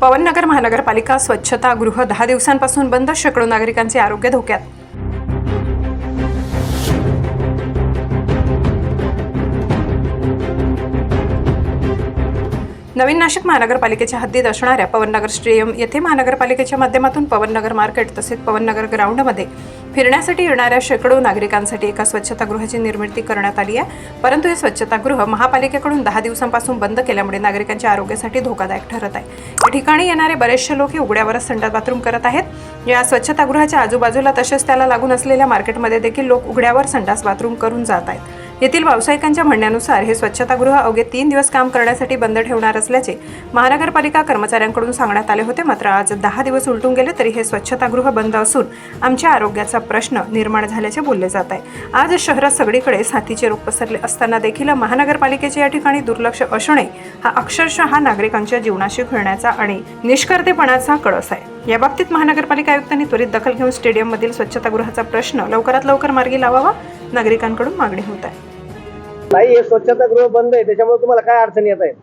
पवननगर महानगरपालिका स्वच्छतागृह दहा दिवसांपासून बंद शेकडो नागरिकांचे आरोग्य धोक्यात. नवीन नाशिक महानगरपालिकेच्या हद्दीत असणाऱ्या पवननगर स्टेडियम येथे महानगरपालिकेच्या माध्यमातून पवननगर मार्केट तसेच पवननगर ग्राउंडमध्ये फिरण्यासाठी येणाऱ्या शेकडो नागरिकांसाठी एका स्वच्छतागृहाची निर्मिती करण्यात आली आहे. परंतु हे स्वच्छतागृह महापालिकेकडून दहा दिवसांपासून बंद केल्यामुळे नागरिकांच्या आरोग्यासाठी धोकादायक ठरत आहे. या ठिकाणी येणारे बरेचसे लोक हे उघड्यावरच संडास बाथरूम करत आहेत. या स्वच्छतागृहाच्या आजूबाजूला तसेच त्याला लागून असलेल्या मार्केटमध्ये देखील लोक उघड्यावर संडास बाथरूम करून जात आहेत. येथील व्यावसायिकांच्या म्हणण्यानुसार हे स्वच्छतागृह अवघे तीन दिवस काम करण्यासाठी बंद ठेवणार असल्याचे महानगरपालिका कर्मचाऱ्यांकडून सांगण्यात आले होते. मात्र आज दहा दिवस उलटून गेले तरी हे स्वच्छतागृह बंद असून आमच्या आरोग्याचा प्रश्न निर्माण झाल्याचे बोलले जात आहे. आज शहरात सगळीकडे साथीचे रोग पसरले असताना देखील महानगरपालिकेचे या ठिकाणी दुर्लक्ष असणे हा अक्षरशः हा नागरिकांच्या जीवनाशी खेळण्याचा आणि निष्कर्तेपणाचा कळस आहे. याबाबतीत महानगरपालिका आयुक्तांनी त्वरित दखल घेऊन स्टेडियममधील स्वच्छतागृहाचा प्रश्न लवकरात लवकर मार्गी लावावा. नागरिकांकडून मागणी होत आहे. नाही हे स्वच्छतागृह बंद आहे त्याच्यामुळे तुम्हाला काय अडचणी येत आहेत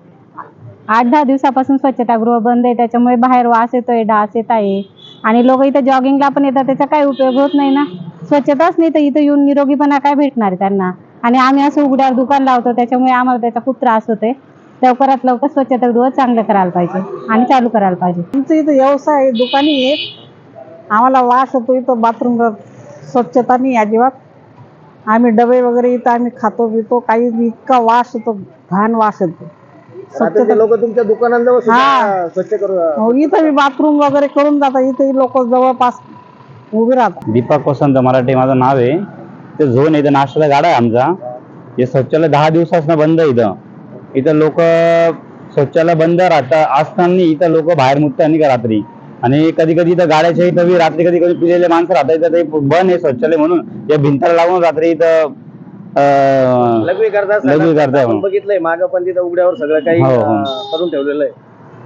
आठ दहा दिवसापासून स्वच्छतागृह बंद आहे त्याच्यामुळे बाहेर वास येतोय डास येत आहे. आणि लोक इथं जॉगिंगला पण येतात त्याचा काही उपयोग होत नाही ना. स्वच्छताच नाही तर इथं येऊन निरोगीपणा काय भेटणार आहे त्यांना? आणि आम्ही असं उघड्यावर दुकान लावतो त्याच्यामुळे आम्हाला त्याचा खूप त्रास होतोय. लवकरात लवकर स्वच्छतागृह चांगलं करायला पाहिजे आणि चालू करायला पाहिजे. आमचं इथं व्यवसाय आहे, दुकानी आहेत. आम्हाला वास येतो इथं बाथरूम स्वच्छता नाही अजिबात. आम्ही डबे वगैरे इथं आम्ही खातो पितो. काही इतका वास येतो घाण वास येतो. लोक तुमच्या दुकानांजवळ सुद्धा हा. स्वच्छ करू हो, इथं मी बाथरूम वगैरे करून जातात इथे लोक जवळपास उभे राहतात. दीपक वसंत मराठे माझं नाव आहे. ते झोन इथं नाश्त्याचा गाडा आहे आमचा. हे शौचालय दहा दिवसापासून बंद आहे इथं. इथं लोक शौचालय बंद राहतात असताना इथं लोक बाहेर मुक्त आणि का रात्री? आणि कधी कधी इथं गाड्याच्या इथं रात्री कधी कधी पिलेले माणसं राहतात इथं ते बंद आहे शौचालय म्हणून. या भिंताला लावून रात्री इथं लघवी म्हणून. बघितलंय मागं पण तिथं उघड्यावर सगळं काही हो, हो. करून ठेवलेलं आहे.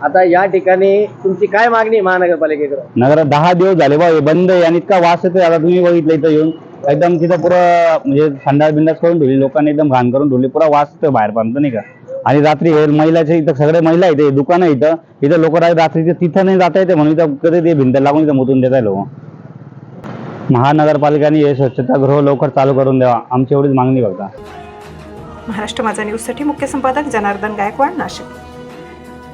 आता या ठिकाणी तुमची काय मागणी महानगरपालिकेकडे? नगरात दहा दिवस झाले बा हे बंद आहे आणि इतका वास येतोय. आता तुम्ही बघितलं इथं येऊन. एकदम तिथं पुरं म्हणजे संडास बिंडास करून ठेवली लोकांनी एकदम घाण करून ठेवली. पुरा वास येतोय बाहेर पर्यंत नाही का? आणि रात्री हे महिलाचे इथं सगळे महिला इथे दुकान आहे इथं. इथं लोक रात्री तिथं नाही जाता येते म्हणून इथं कधी ते भिंत लागून इथं मुतून देत आहे लोक. महानगरपालिकाने हे स्वच्छतागृह लवकर चालू करून द्यावा. आमची एवढीच मागणी बघता महाराष्ट्र माझा न्यूजसाठी मुख्य संपादक जनार्दन गायकवाड नाशिक.